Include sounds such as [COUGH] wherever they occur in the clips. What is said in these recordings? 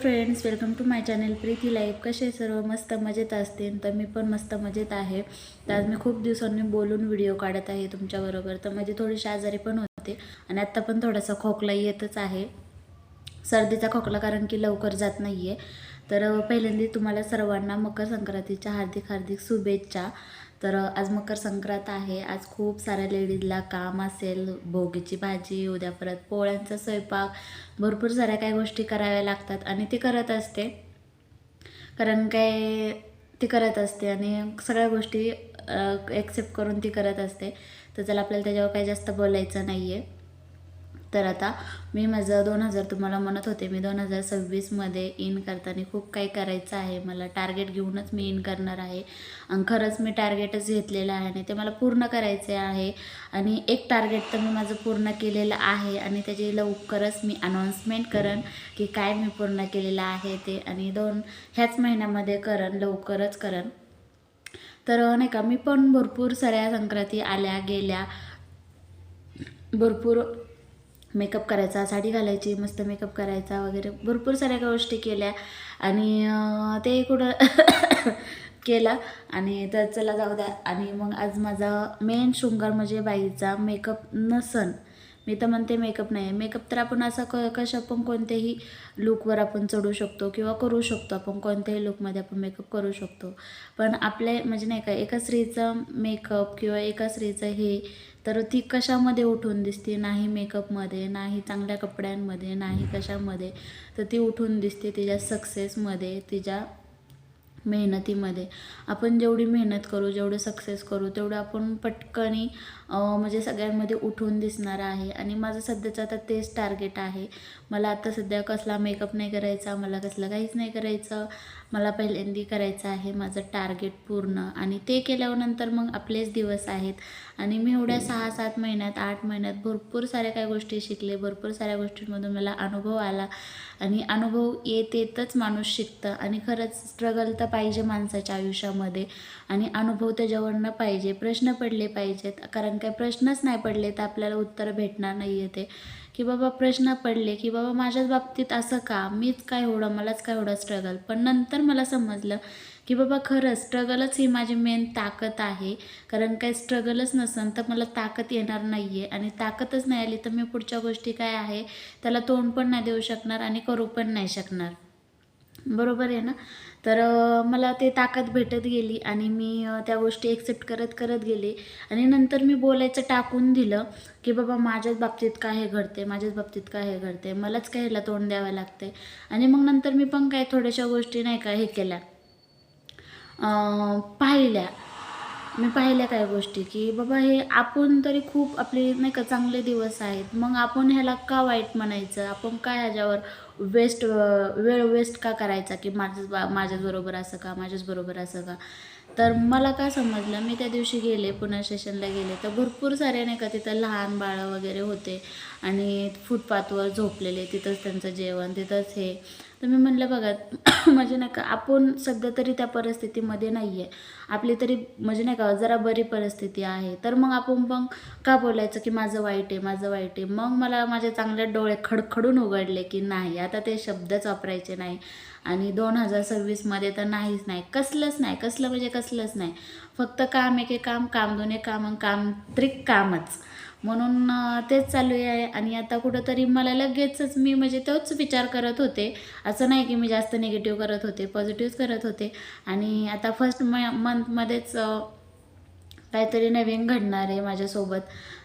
Friends welcome to my channel Preeti life कसे सर्व? मस्त मजेत असतील तर मी पण मस्त मजेत आहे. तर आज मी खूप दिवसांनी बोलून व्हिडिओ काढत आहे तुमच्याबरोबर. तर माझी थोडीशी आजारी पण होते. आणि आत्ता पण थोडासा खोकला येतच आहे. सर्दीचा खोकला कारण की लवकर जात नाही आहे तर पहिल्यांदा तुम्हाला सर्वांना मकर संक्रांतीच्या हार्दिक हार्दिक शुभेच्छा. तर आज मकर संक्रांत आहे. आज खूप साऱ्या लेडीजला काम असेल भोगीची भाजी उद्या परत पोळ्यांचा स्वयंपाक भरपूर साऱ्या काही गोष्टी कराव्या लागतात आणि ती करत असते. कारण काय ती करत असते आणि सगळ्या गोष्टी ॲक्सेप्ट करून ती करत असते. तर चला आपल्याला त्याच्यावर काही जास्त बोलायचं नाही आहे तर आता मी माझं दोन हजार तुम्हाला म्हणत होते मी दोन हजार सव्वीसमध्ये इन करताना खूप काही करायचं आहे. मला टार्गेट घेऊनच मी इन करणार आहे. आणि खरंच मी टार्गेटच घेतलेलं आहे आणि ते मला पूर्ण करायचे आहे. आणि एक टार्गेट तर मी माझं पूर्ण केलेलं आहे आणि त्याची लवकरच मी अनाऊन्समेंट करेन की काय मी पूर्ण केलेलं आहे ते आणि दोन ह्याच महिन्यामध्ये करेन लवकरच करेन तर नाही का मी पण भरपूर साऱ्या संक्रांती आल्या गेल्या. भरपूर मेकअप करायचा साडी घालायची मस्त मेकअप करायचा वगैरे. भरपूर साऱ्या गोष्टी केल्या. आणि ते कुठं [COUGHS] केला. आणि तर चला जाऊ द्या. आणि मग आज माझा मेन शृंगार म्हणजे बाईचा मेकअप नसन. मी तर म्हणते मेकअप नाही मेकअप तर आपण असं क कशा पण कोणत्याही लुकवर आपण चढू शकतो किंवा करू शकतो आपण. कोणत्याही लुकमध्ये आपण मेकअप करू शकतो. पण आपल्या म्हणजे नाही का एका स्त्रीचं मेकअप किंवा एका स्त्रीचं हे तर ती कशामध्ये उठून दिसते? नाही मेकअपमध्ये नाही चांगल्या कपड्यांमध्ये नाही कशामध्ये तर ती उठून दिसते तिच्या सक्सेसमध्ये तिच्या मेहनतीमध्ये. आपण जेवढी मेहनत करू जेवढं सक्सेस करू तेवढं आपण पटकनी म्हणजे सगळ्यांमध्ये उठून दिसणार आहे. आणि माझं सध्याचं आता तेच टार्गेट आहे. मला आता सध्या कसला मेकअप नाही करायचा मला कसलं काहीच नाही करायचं. मला पहिल्यांदी करायचं आहे माझं टार्गेट पूर्ण. आणि ते केल्यावर नंतर मग आपलेच दिवस आहेत. आणि मी एवढ्या सहा सात महिन्यात आठ महिन्यात भरपूर साऱ्या काही गोष्टी शिकले भरपूर साऱ्या गोष्टींमधून मला अनुभव आला. आणि अनुभव येत येतच माणूस शिकतं. आणि खरंच स्ट्रगल तर पाहिजे माणसाच्या आयुष्यामध्ये. आणि अनुभव त्याच्यावरनं पाहिजे. प्रश्न पडले पाहिजेत. कारण काय प्रश्नच नाही पडले तर आपल्याला उत्तर भेटणार नाही आहे ते. की बाबा प्रश्न पडले की बाबा माझ्याच बाबतीत असं का? मीच काय एवढं मलाच काय एवढं स्ट्रगल पण नंतर मला समजलं की बाबा खरंच स्ट्रगलच ही माझी मेन ताकद आहे. कारण काय स्ट्रगलच नसेल तर मला ताकद येणार नाही आहे आणि ताकदच नाही आली तर मी पुढच्या गोष्टी काय आहे? त्याला तोंड पण नाही देऊ शकणार आणि करू पण नाही शकणार. बरोबर आहे ना? तर मला ते ताकद भेटत गेली आणि मी त्या गोष्टी एक्सेप्ट करत करत गेले. आणि नंतर मी बोलायचं टाकून दिलं की बाबा माझ्याच बाबतीत काय हे घडते माझ्याच बाबतीत काय हे घडते मलाच काय ह्याला तोंड द्यावं लागते आणि मग नंतर मी पण काय थोड्याशा गोष्टी नाही का हे केल्या. पाहिल्या. मी पाहिल्या काय गोष्टी की बाबा हे आपण तरी खूप आपले नाही का चांगले दिवस आहेत. मग आपण ह्याला का वाईट म्हणायचं? आपण काय ह्याच्यावर वेस्ट वेळ वेस्ट का करायचा की माझ्याच बा माझ्याच बरोबर असं का माझ्याच बरोबर असं का? तर मला काय समजलं? मी त्या दिवशी गेले पुन्हा स्टेशनला गेले. तर भरपूर सारे नाही का तिथं लहान बाळं वगैरे होते. आणि फुटपाथवर झोपलेले. तिथंच त्यांचं जेवण तिथंच हे. तर मी म्हणलं बघा [COUGHS] म्हणजे नाही का आपण सध्या तरी त्या परिस्थितीमध्ये नाही आहे आपली तरी म्हणजे नाही का जरा बरी परिस्थिती आहे. तर मग आपण मग का बोलायचं की माझं वाईट आहे माझं वाईट आहे? मग मला माझे चांगले डोळे खडखडून उघडले की नाही. आता ते शब्दच वापरायचे नाही. आणि दोन हजार सव्वीसमध्ये तर नाहीच नाही. कसलंच नाही. कसलं म्हणजे कसलंच नाही. फक्त काम एके काम काम दोन एक काम आणि काम त्रिक कामच. म्हणून तेच चालू आहे. आणि आता कुठंतरी मला लगेचच मी म्हणजे तोच विचार करत होते. असं नाही की मी जास्त निगेटिव्ह करत होते पॉझिटिव्ह करत होते. आणि आता फर्स्ट म मंथमध्येच काहीतरी नवीन घडणार आहे माझ्यासोबत.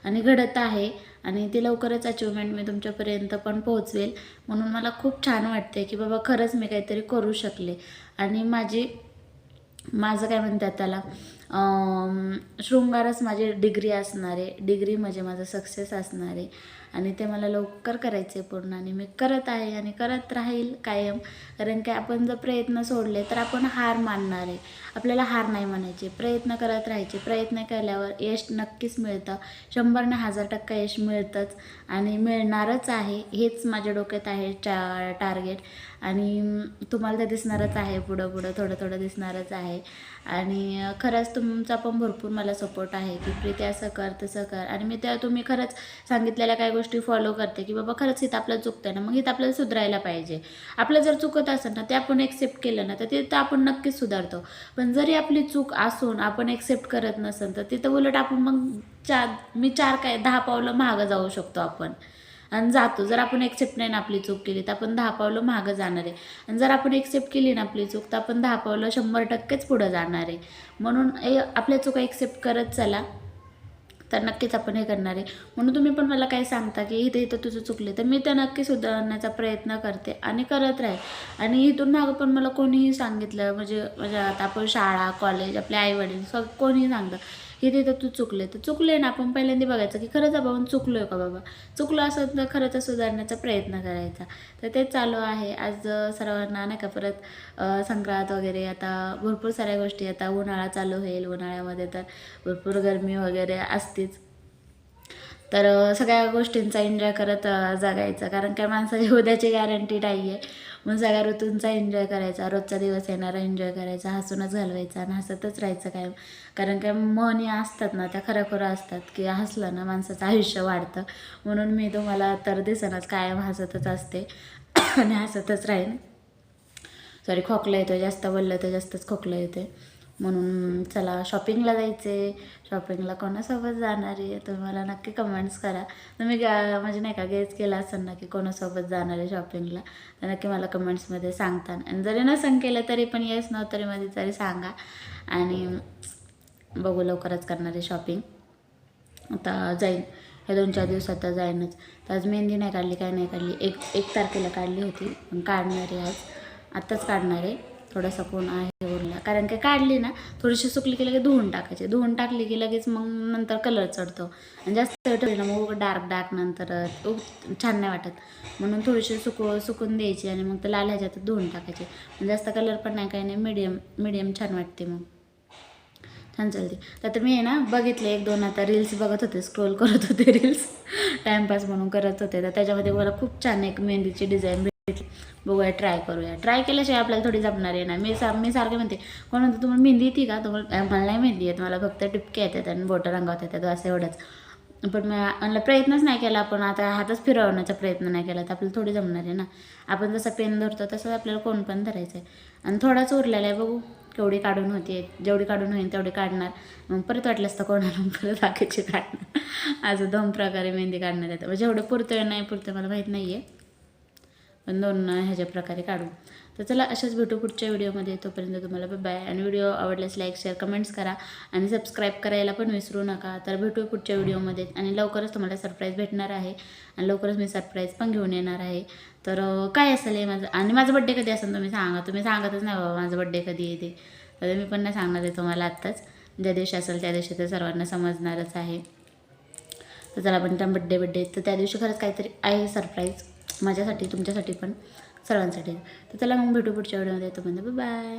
आणि घडत आहे. आणि ती लवकरच अचिव्हमेंट मी तुमच्यापर्यंत पण पोहोचवेल. म्हणून मला खूप छान वाटते की बाबा खरंच मी काहीतरी करू शकले. आणि माझी माझं काय म्हणतात त्याला? शृंगारच माझी डिग्री असणार. आहे डिग्री म्हणजे माझं सक्सेस असणार. आहे आणि ते मला लवकर करायचे पूर्ण. आणि मी करत आहे आणि करत राहील कायम. कारण की आपण जर प्रयत्न सोडले तर आपण हार मानणार आहे. आपल्याला हार नाही मानायचे प्रयत्न करत राहायचे. प्रयत्न केल्यावर यश नक्कीच मिळतं. शंभरने हजार टक्का यश मिळतंच. आणि मिळणारच आहे. हेच माझ्या डोक्यात आहे टा टार्गेट आणि तुम्हाला ते दिसणारच आहे. पुढं पुढं थोडं थोडं दिसणारच आहे. आणि खरंच तुमचा पण भरपूर मला सपोर्ट आहे की प्रीती असं कर तसं कर. आणि मी त्या तुम्ही खरंच सांगितलेल्या काही गोष्टी फॉलो करते की बाबा खरंच इथं आपलं चुकतं ना मग इथं आपल्याला सुधारायला पाहिजे. आपलं जर चुकत असेल ना ते आपण एक्सेप्ट केलं ना तर तिथं आपण नक्कीच सुधारतो. पण जरी आपली चूक असून आपण एक्सेप्ट करत नसेल तर तिथं उलट आपण मग चार मी चार काय दहा पावलं मागं जाऊ शकतो आपण. आणि जातो. जर आपण एक्सेप्ट नाही ना आपली चूक केली तर आपण दहा पावलं मागं जाणार आहे. आणि जर आपण एक्सेप्ट केली ना आपली चूक तर आपण दहा पावलं शंभर टक्केच पुढं जाणार आहे. म्हणून ए आपल्या चुका एक्सेप्ट करत चला. तर नक्कीच आपण हे करणार आहे. म्हणून तुम्ही पण मला काही सांगता की इथे इथं तुझं चुकले तर मी ते नक्की सुधारण्याचा प्रयत्न करते आणि करत राहील. आणि इथून मागं पण मला कोणीही सांगितलं म्हणजे म्हणजे आता आपण शाळा कॉलेज आपले आईवडील सग कोणीही सांगतं. की तिथं तू चुकले. तर चुकले ना आपण पहिल्यांदा बघायचं की खरंच आपण चुकलो आहे का बाबा? चुकलो असं तर खरंच सुधारण्याचा प्रयत्न करायचा. तर ते चालू आहे. आज सर्वांना नाही का परत संक्रांत वगैरे आता भरपूर साऱ्या गोष्टी आता उन्हाळा चालू होईल उन्हाळ्यामध्ये तर भरपूर गरमी वगैरे असतेच. तर सगळ्या गोष्टींचा एन्जॉय करत जगायचं. कारण काय माणसाची उद्याची गॅरंटी नाही आहे मग सगळ्या ऋतूंचा एन्जॉय करायचा. रोजचा दिवस येणारा एन्जॉय करायचा. हसूनच घालवायचा आणि हसतच राहायचं काय कारण काय म्हणी असतात ना त्या खऱ्या असतात की हसलं ना माणसाचं आयुष्य वाढतं. म्हणून मी तुम्हाला तर दिसेनाच कायम हसतच असते. [COUGHS] आणि हसतच राहीन. सॉरी खोकला येतो जास्त बोललं तर जास्तच खोकलं येते म्हणून चला शॉपिंगला जायचे. शॉपिंगला कोणासोबत जाणार आहे? तुम्ही मला नक्की कमेंट्स करा. तुम्ही गा म्हणजे नाही का गेस केला असेल ना की कोणासोबत जाणार आहे शॉपिंगला तर नक्की मला कमेंट्समध्ये सांगता. आणि जरी नसन केलं तरी पण येस न तरी मध्ये तरी सांगा. आणि बघू लवकरच करणार आहे शॉपिंग आता जाईन. ह्या दोन चार दिवसात तर जाईनच. तर आज मेहंदी नाही काढली काय नाही काढली. एक एक तारखेला काढली होती. पण काढणार आहे आज. आत्ताच काढणार आहे. थोडासा कोण आहे उरला. कारण काय काढली ना थोडीशी सुकली की लगेच धुवून टाकायची. धुवून टाकली की लगेच मग नंतर कलर चढतो. आणि जास्त ना मग डार्क डार्क नंतर छान नाही वाटत. म्हणून थोडीशी सुक सुकून द्यायची आणि मग ते लाल ह्याच्यात धुवून टाकायचे. जास्त कलर पण नाही काही नाही. मिडियम मिडियम छान वाटते मग. छान चालते. तर आता मी आहे ना बघितले एक दोन आता रील्स बघत होते स्क्रोल करत होते रील्स टाईमपास [LAUGHS] म्हणून करत होते. तर त्याच्यामध्ये मला खूप छान एक मेहंदीची डिझाईन बघूया ट्राय करूया. ट्राय केल्याशिवाय आपल्याला थोडी जमणार आहे ना मी सा मी सारखं म्हणते कोण म्हणतो तुम्हाला मेहंदी येते का? तुम्हाला मला नाही मेहंदी येत. मला फक्त टिपके येतात आणि बोटं रंगावत येतात. असं एवढंच. पण मी म्हणलं प्रयत्नच नाही केला आपण. आता हातच फिरवण्याचा प्रयत्न नाही केला तर आपल्याला थोडी जमणार आहे ना. आपण जसं पेन धरतो तसंच आपल्याला कोण पण धरायचं आहे आणि थोडाच उरलेला आहे बघू केवढी काढून होते जेवढी काढून होईल तेवढी काढणार. मग परत वाटलं असतं कोणाला परत बाकीची काढणार. [LAUGHS] असं दोन प्रकारे मेहंदी काढणार आहे जेवढं एवढं पुरतं नाही पुरतं मला माहीत नाही आहे दोन ह्याच्या प्रकारे काढू. तर चला अशाच भेटू पुढच्या व्हिडिओमध्ये. तोपर्यंत तुम्हाला बाय आणि व्हिडिओ आवडल्यास लाईक शेअर कमेंट्स करा. आणि सबस्क्राईब करायला पण विसरू नका. तर भेटू पुढच्या व्हिडिओमध्ये. आणि लवकरच तुम्हाला सरप्राईज भेटणार आहे. आणि लवकरच मी सरप्राईज पण घेऊन येणार आहे. तर काय असेल हे माझं? आणि माझं बड्डे कधी असेल तुम्ही सांगा. तुम्ही सांगतच नाही बाबा माझं बड्डे कधी येते तर मी पण नाही सांगणार आहे तुम्हाला आत्ताच. ज्या दिवशी असेल त्या दिवशी तर सर्वांना समजणारच आहे. तर चला पण त्या बड्डे बड्डे तर त्या दिवशी खरंच काहीतरी आहे सरप्राईज माझ्यासाठी तुमच्यासाठी पण सर्वांसाठी. तर चला मग भेटू पुढच्या व्हिडिओमध्ये. तोपर्यंत बाय